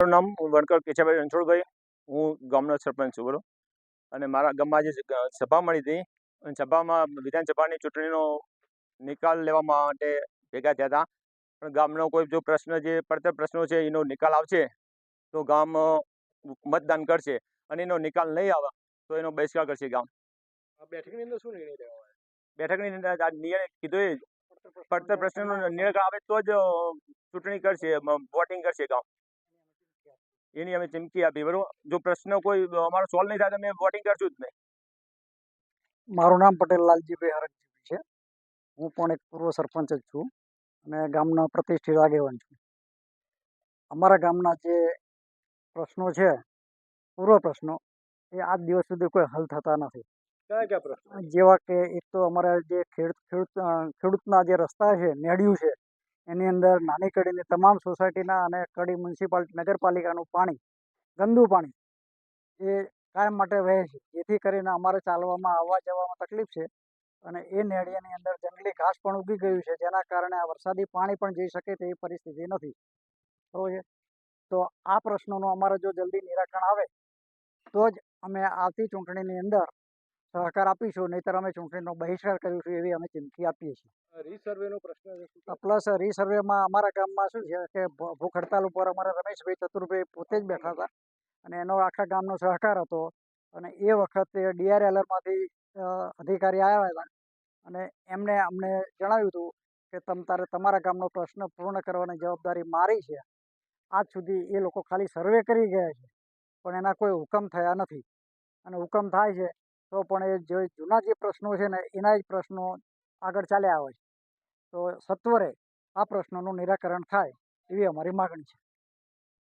મારું નામ વણકર કેશાભાઈ રણછોડભાઈ હું ગામનો સરપંચ છું બરો અને મારા ગામમાં જે સભા મળી હતી અને સભામાં વિધાનસભાની ચૂંટણીનો નિકાલ લેવા માટે ભેગા થયા હતા. પણ ગામનો કોઈ જો પ્રશ્ન જે પડતર પ્રશ્નો છે એનો નિકાલ આવશે તો ગામ મતદાન કરશે. અને એનો નિકાલ નહીં આવે તો એનો બહિષ્કાર કરશે ગામ. બેઠકની અંદર શું નિર્ણય લેવામાં બેઠકની અંદર આ નિર્ણય કીધું એ. પડતર પ્રશ્નનો નિર્ણય આવે તો જ ચૂંટણી કરશે વોટિંગ કરશે ગામ. એની અમે ચીમકી આપી બરોબર? જો પ્રશ્ન કોઈ અમારો સોલ્વ નહીં થાય તો અમે વોટિંગ કરશું જ નહીં. મારું નામ પટેલ લાલજીભાઈ હરકજીભાઈ છે. હું પણ એક પૂર્વ સરપંચ જ છું અને ગામનો પ્રતિષ્ઠિત આગેવાન છું. અમારા ગામના જે પ્રશ્નો છે પૂર્વ પ્રશ્નો એ આજ દિવસ સુધી કોઈ હલ થતા નથી. જેવા કે એક તો અમારા જે ખેડૂત ખેડૂતના જે રસ્તા છે નેડિયું છે એની અંદર નાની કડીની તમામ સોસાયટીના અને કડી મ્યુનિસિપાલિટી નગરપાલિકાનું પાણી, ગંદુ પાણી એ કાયમ માટે વહે છે. જેથી કરીને અમારે ચાલવામાં, આવવા જવામાં તકલીફ છે અને એ નેડિયાની અંદર જંગલી ઘાસ પણ ઉગી ગયું છે. જેના કારણે આ વરસાદી પાણી પણ જઈ શકે તેવી પરિસ્થિતિ નથી. બરોબર છે તો આ પ્રશ્નોનું અમારે જો જલ્દી નિરાકરણ આવે, તો જ અમે આવતી ચૂંટણીની અંદર સહકાર આપીશું નહીંતર અમે ચૂંટણીનો બહિષ્કાર કરીશું એવી અમે ચીમકી આપીએ છીએ. રીસર્વેનો પ્રશ્ન? પ્લસ રીસર્વેમાં અમારા ગામમાં શું છે કે ભૂખ હડતાલ ઉપર અમારા રમેશભાઈ ચતુરભાઈ પોતે જ બેઠા હતા અને એનો આખા ગામનો સહકાર હતો અને એ વખતે ડીઆરએલઆરમાંથી અધિકારી આવ્યા હતા અને એમણે અમને જણાવ્યું હતું કે તમ તારે તમારા ગામનો પ્રશ્ન પૂર્ણ કરવાની જવાબદારી મારી છે. આજ સુધી એ લોકો ખાલી સર્વે કરી ગયા છે પણ એના કોઈ હુકમ થયા નથી. અને હુકમ થાય છે તો પણ એ જે જૂના જે પ્રશ્નો છે ને, એના જ પ્રશ્નો આગળ ચાલ્યા આવે છે. તો સત્વરે આ પ્રશ્નોનું નિરાકરણ થાય એવી અમારી માગણી છે.